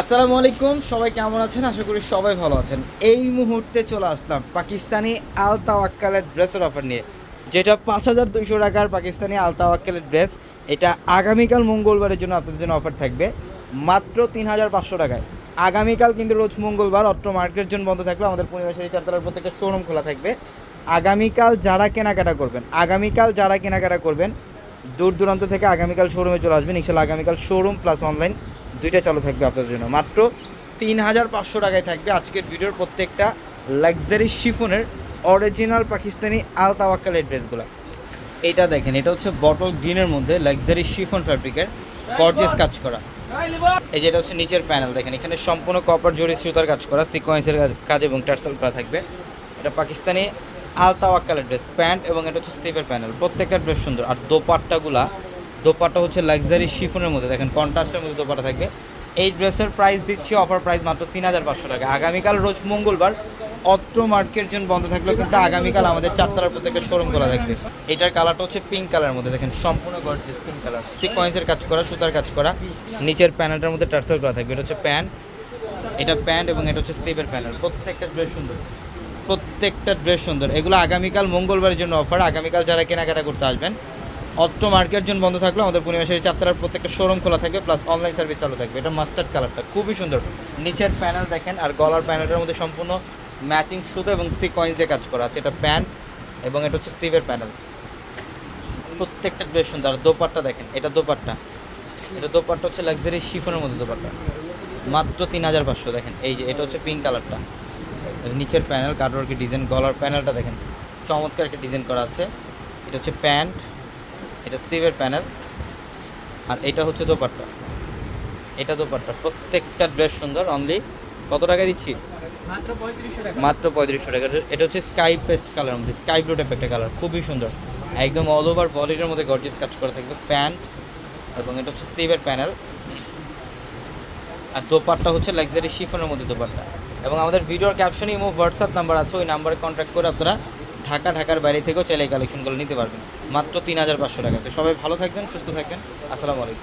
আসসালামু আলাইকুম, সবাই কেমন আছেন? আশা করি সবাই ভালো আছেন। এই মুহূর্তে চলে আসলাম পাকিস্তানি আল তাওয়াক্কালের ড্রেসের অফার নিয়ে। যেটা পাঁচ হাজার দুইশো টাকার পাকিস্তানি আল তাওয়াক্কালের ড্রেস। এটা আগামীকাল মঙ্গলবারের জন্য আপনাদের জন্য অফার থাকবে। মাত্র তিন হাজার পাঁচশো টাকায়। আগামীকাল কিন্তু রোজ মঙ্গলবার অট্ট মার্কেট জন্য বন্ধ থাকবে আমাদের পরিবেশের চারতলার প্রত্যেকটা শোরুম খোলা থাকবে। আগামীকাল যারা কেনাকাটা করবেন, আগামীকাল যারা কেনাকাটা করবেন, দূর দূরান্ত থেকে আগামীকাল শোরুমে চলে আসবেন। ইনশাল্লাহ আগামীকাল শোরুম প্লাস অনলাইন দুইটা চালু থাকবে আপনাদের জন্য। মাত্র তিন হাজার পাঁচশো টাকায় থাকবে আজকের ভিডিওর প্রত্যেকটা লাক্সারি শিফনের অরিজিনাল পাকিস্তানি আল তাওয়াক্কালের ড্রেসগুলো। এটা দেখেন, এটা হচ্ছে বটল গ্রিনের মধ্যে লাক্সারি শিফন ফ্যাব্রিকের গর্জেস কাজ করা। এই যেটা হচ্ছে নিচের প্যানেল দেখেন, এখানে সম্পূর্ণ কপার জরি সুতার কাজ করা সিকোয়েন্সের কাজ এবং টার্সেল করা থাকবে। এটা পাকিস্তানি আল তাওয়াক্কালের ড্রেস প্যান্ট এবং এটা হচ্ছে স্টিভের প্যানেল প্রত্যেকটা ড্রেস সুন্দর। আর দোপাট্টাগুলা দোপাট্টা হচ্ছে লাক্সারি শিফনের মধ্যে। দেখেন কন্ট্রাস্টের মধ্যে দোপাটা থাকবে। এই ড্রেসের প্রাইস দিচ্ছি অফার প্রাইস মাত্র তিন হাজার পাঁচশো টাকা। আগামীকাল রোজ মঙ্গলবার অত্র মার্কেট জন্য বন্ধ থাকলেও কিন্তু আগামীকাল আমাদের চারতলার প্রত্যেকটা শোরুম খোলা থাকবে। এটার কালারটা হচ্ছে পিঙ্ক কালারের মধ্যে। দেখেন, সম্পূর্ণ গর্জিয়াস পিঙ্ক কালার সিকোয়েন্সের কাজ করা, সুতার কাজ করা। নিচের প্যানেলটার মধ্যে টার্সেল করা থাকবে। এটা হচ্ছে প্যান্ট এটা প্যান্ট এবং এটা হচ্ছে স্লিপের প্যানেল প্রত্যেকটা ড্রেস সুন্দর। প্রত্যেকটা ড্রেস সুন্দর। এগুলো আগামীকাল মঙ্গলবারের জন্য অফার আগামীকাল যারা কেনাকাটা করতে আসবেন অত্র মার্কেট জন্য বন্ধ থাকল আমাদের পরিবেশের চারতলার প্রত্যেকটা শোরুম খোলা থাকবে প্লাস অনলাইন সার্ভিস চালু থাকবে। এটা মাস্টার্ড কালারটা খুবই সুন্দর। নিচের প্যানেল দেখেন, আর গলার প্যানেলের মধ্যে সম্পূর্ণ ম্যাচিং সুতো এবং সিকোয়েন্স দিয়ে কাজ করা আছে। এটা প্যান্ট এবং এটা হচ্ছে স্টিভের প্যানেল প্রত্যেকটা বেশ সুন্দর। আর দোপাট্টা দেখেন, এটা দোপাট্টা। এটা দোপাট্টা হচ্ছে লাক্সারি শিফনের মধ্যে দোপাট্টা। মাত্র তিন হাজার পাঁচশো দেখেন, এই যে, এটা হচ্ছে পিঙ্ক কালারটা নিচের প্যানেল কাটওয়ার্কের ডিজাইন গলার প্যানেলটা দেখেন। চমৎকার একটা ডিজাইন করা আছে। এটা হচ্ছে প্যান্ট এটা স্টিভের প্যানেল আর এটা হচ্ছে দোপাট্টা। এটা দোপাট্টা প্রত্যেকটা ড্রেস সুন্দর অনলি কত টাকা দিচ্ছি? মাত্র পঁয়ত্রিশশো টাকা। মাত্র এটা- হচ্ছে স্কাই পেস্ট কালার মধ্যে স্কাই ব্লু টাইপ একটা কালার খুবই সুন্দর। একদম অল ওভার বডিটার মধ্যে গর্জিয়াস কাজ করা থাকবে প্যান্ট এবং এটা হচ্ছে স্টিভের প্যানেল। আর দোপাট্টা হচ্ছে লাক্সারি শিফনের মধ্যে দোপাট্টা। এবং আমাদের ভিডিওর ক্যাপশনে ইমো হোয়াটসঅ্যাপ নাম্বার আছে ওই নাম্বারে কন্ট্যাক্ট করে আপনারা ঢাকা, ঢাকার বাইরে থেকেও চাইলে এই কালেকশনগুলো নিতে পারবেন। মাত্র তিন হাজার পাঁচশো টাকা। তো সবাই ভালো থাকবেন, সুস্থ থাকবেন। আসসালামু আলাইকুম।